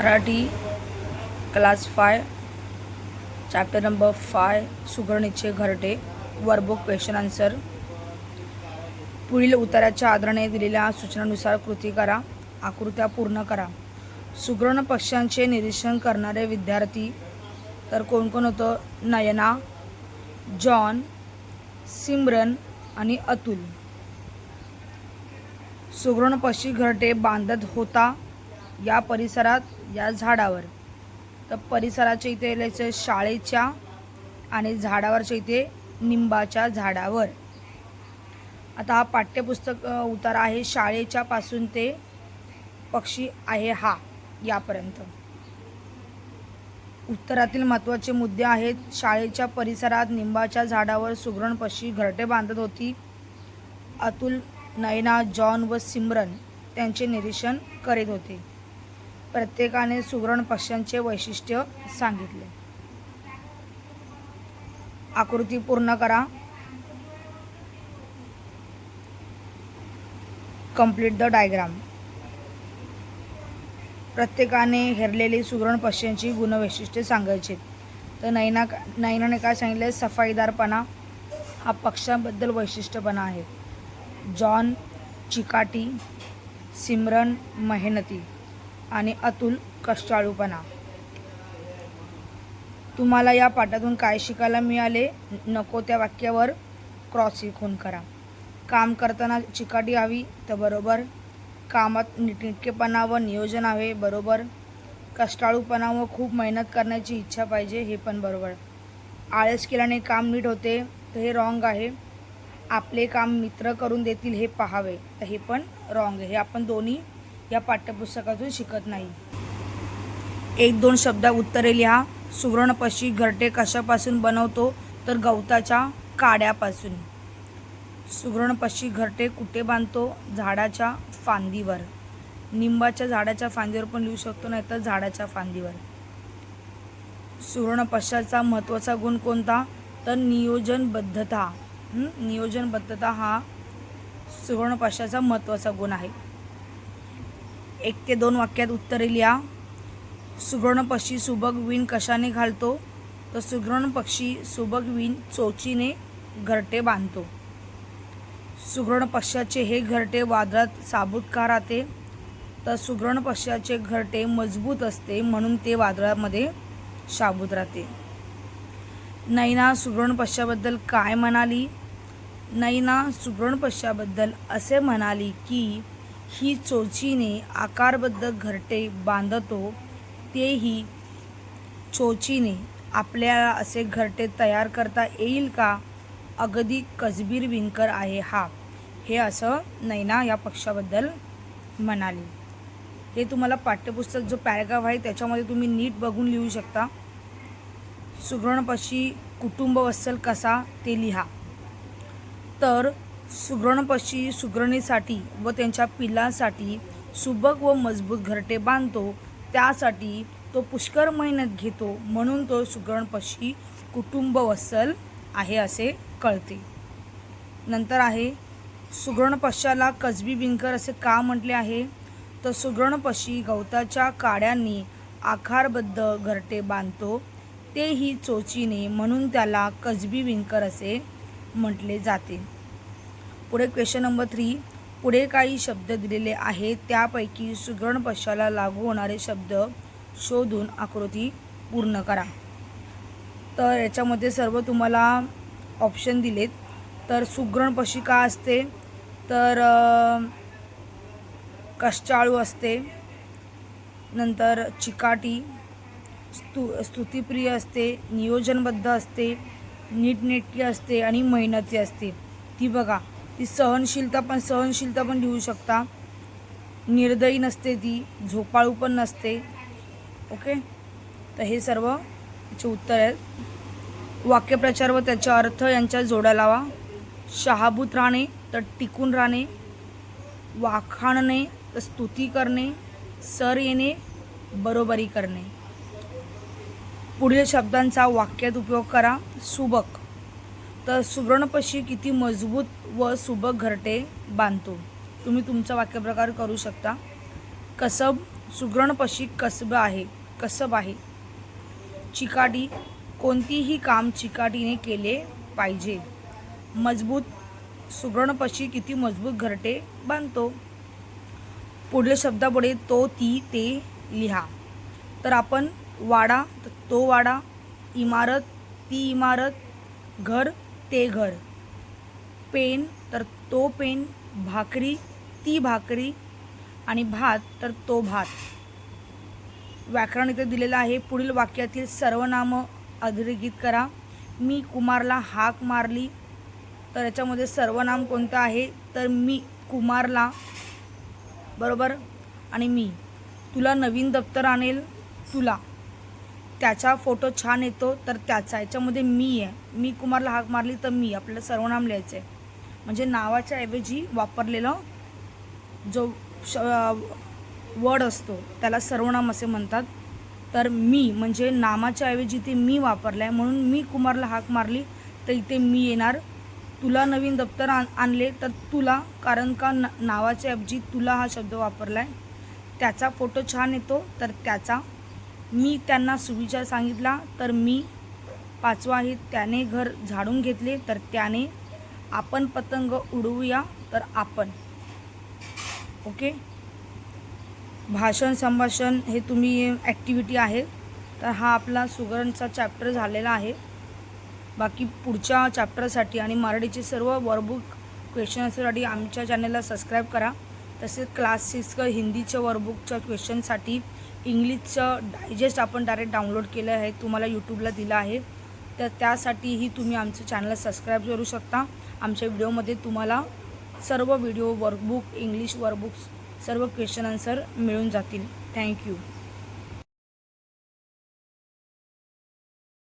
Marathi class five chapter number five सुगरणीचे घरटे workbook question answer पुढील उत्तराच्या आदराने दिलेल्या सूचनानुसार कृती करा आकृत्या पूर्ण करा. सुगरण पक्ष्यांचे निरीक्षण करणारे विद्यार्थी तर कोण कोण होतं? नयना जॉन सिमरन आणि अतुल. सुगरण पक्षी घरटे बांधत होता या परिसरात या झाडावर. तर परिसराच्या इथे लिहायचं शाळेच्या आणि झाडावरच्या इथे निंबाच्या झाडावर. आता हा पाठ्यपुस्तक उतार आहे. शाळेच्या पासून ते पक्षी आहे हा यापर्यंत. उत्तरातील महत्त्वाचे मुद्दे आहेत. शाळेच्या परिसरात निंबाच्या झाडावर सुगरण पक्षी घरटे बांधत होती. अतुल नयना जॉन व सिमरन त्यांचे निरीक्षण करीत होते. प्रत्येकाने सुवर्ण पक्ष्यांचे वैशिष्ट्य सांगितले. आकृती पूर्ण करा. कंप्लीट द डायग्राम प्रत्येकाने हेरलेली सुवर्ण पक्ष्यांची गुणवैशिष्ट्ये सांगायची तर नैना नैनाने काय सांगितले? सफाईदारपणा हा पक्ष्यांबद्दल वैशिष्ट्यपणा आहे. जॉन चिकाटी सिमरन मेहनती. आणि अतुल कष्टाळूपणा. तुम्हाला या पाठातून काय शिकायला मिळाले नको त्या वाक्यावर क्रॉस खून करा. काम करताना चिकाटी हवी तर बरोबर. कामात नीटनेटकेपणा व नियोजन हवे बरोबर. कष्टाळूपणा व खूप मेहनत करण्याची इच्छा पाहिजे हे पण बरोबर. आळस केल्याने काम नीट होते तर हे रॉंग आहे. आपले काम मित्र करून देतील हे पाहावे तर हे पण रॉंग आहे. हे आपण दोन्ही या पाठ्यपुस्तकातून शिकत नाही. एक दोन शब्द उत्तरे लिहा. सुवर्णपशी घरटे कशापासून बनवतो? तर गवताच्या काड्यापासून. सुवर्णपशी घरटे कुठे बांधतो? झाडाच्या फांदीवर. निंबाच्या झाडाच्या फांदीवर पण लिहू शकतो नाही तर झाडाच्या फांदीवर. सुवर्णपशाचा महत्त्वाचा गुण कोणता? तर नियोजनबद्धता. नियोजनबद्धता हा सुवर्णपशाचा महत्त्वाचा गुण आहे. एक ते दोन वाक्यात उत्तरे लिहा. सुगरण पक्षी सुबक विण कशाने घालतो? तर सुगरण पक्षी सुबक विण चोचीने घरटे बांधतो. सुगरण पक्ष्याचे हे घरटे वादळात साबूत का राहते. तर सुगरण पक्ष्याचे घरटे मजबूत असते म्हणून ते वादळामध्ये शाबूत राहते. नैना सुगरण पक्ष्याबद्दल काय म्हणाली? नैना सुगरण पक्ष्याबद्दल असे म्हणाली की ही चोचीने आकारबद्ध घरटे बांधतो तेही चोचीने. आपल्याला असे घरटे तयार करता येईल का? अगदी कसबीर विणकर आहे हा. हे असं नैना या पक्षाबद्दल म्हणाली. हे तुम्हाला पाठ्यपुस्तक जो पॅरेग्राफ आहे त्याच्यामध्ये तुम्ही नीट बघून लिहू शकता. सुगरणपशी कुटुंब वत्सल कसा ते लिहा. तर सुगरणपशी सुगरणीसाठी व त्यांच्या पिल्लांसाठी सुबक व मजबूत घरटे बांधतो. त्यासाठी तो पुष्कर मेहनत घेतो म्हणून तो सुगरणपशी कुटुंब वत्सल आहे असे कळते. नंतर आहे सुगरणपश्याला कसबी बिनकर असे का म्हटले आहे? तर सुगरणपशी गवताच्या काड्यांनी आकारबद्ध घरटे बांधतो. तेही चोचीने म्हणून त्याला कसबी विंकर असे म्हटले जाते. पुढे क्वेश्चन नंबर थ्री पुढे काही शब्द दिलेले आहेत. त्यापैकी सुगरण पश्याला लागू होणारे शब्द शोधून आकृती पूर्ण करा. तर याच्यामध्ये सर्व तुम्हाला ऑप्शन दिलेत. तर सुग्रण पशी का असते? तर कष्टाळू असते. नंतर चिकाटी स्तु स्तुतिप्रिय असते. नियोजनबद्ध असते. नीटनेटकी असते आणि मेहनती असते. ती बघा. ती सहनशीलता पण सहनशीलता पण लिहू शकता. निर्दयी नसते ती झोपाळू पण नसते. ओके? तर हे सर्व याचे उत्तर आहेत. वाक्यप्रचार व त्याचा अर्थ यांच्या जोड्या लावा. शहाभूत राहणे तर टिकून राहणे. वाखाणणे तर स्तुती करणे. सर येणे बरोबरी करणे. पुढील शब्दांचा वाक्यात उपयोग करा. सुबक. तर सुवर्णपशी किती मजबूत व सुबक घरटे बांधतो. तुम्ही तुमचा वाक्यप्रकार करू शकता. कसब सुगरणपशी कसब आहे कसब आहे. चिकाटी कोणतीही काम चिकाटीने केले पाहिजे. मजबूत सुगरणपशी किती मजबूत घरटे बांधतो. पुढील शब्दापुढे तो ती ते लिहा. तर आपण वाडा तर तो वाडा इमारत ती इमारत घर ते घर. पेन तर तो पेन भाकरी ती भाकरी आणि भात तर तो भात. व्याकरण इथे दिलेलं आहे. पुढील वाक्यातील सर्वनामं अधोरेखित करा. मी कुमारला हाक मारली तर याच्यामध्ये सर्वनाम कोणतं आहे? तर मी कुमारला बरोबर? आणि मी. तुला नवीन दप्तर आणेल तुला. त्याचा फोटो छान येतो तर त्याचा याच्यामध्ये मी आहे. मी कुमारला हाक मारली तर मी आपल्याला सर्वनाम लिहायचं आहे. म्हणजे नावाच्या ऐवजी वापरलेला जो श वर्ड असतो त्याला सर्वनाम असे म्हणतात. तर मी म्हणजे नामाच्या ऐवजी ते मी वापरलं आहे म्हणून मी कुमारला हाक मारली तर इथे मी येणार. तुला नवीन दप्तर आण आणले तर तुला कारण का न नावाच्या ऐवजी तुला हा शब्द वापरला आहे त्याचा फोटो छान येतो तर त्याचा मी त्यांना सुविचार सांगितला तर मी पाचवा आहे त्याने घर झाडून घेतले तर त्याने आपण पतंग उडवूया तर आपण. ओके? भाषण संभाषण हे तुम्ही ॲक्टिव्हिटी आहे. तर हा आपला सुगरणचा चॅप्टर झालेला आहे. बाकी पुढच्या चॅप्टरसाठी आणि मराठीचे सर्व वर्कबुक क्वेश्चन्ससाठी आमच्या चॅनलला सबस्क्राईब करा. तसेच क्लास सिक्स हिंदीच्या वर्कबुकच्या क्वेश्चनसाठी इंग्लिशचं डायजेस्ट आपण डायरेक्ट डाउनलोड केलं आहे तुम्हाला यूट्यूबला दिलं आहे. तर त्यासाठीही तुम्ही आमचं चॅनल सबस्क्राईब करू शकता. आमच्या व्हिडिओमध्ये तुम्हाला सर्व व्हिडिओ वर्कबुक इंग्लिश वर्कबुक्स सर्व क्वेश्चन आन्सर मिळून जातील. Thank you.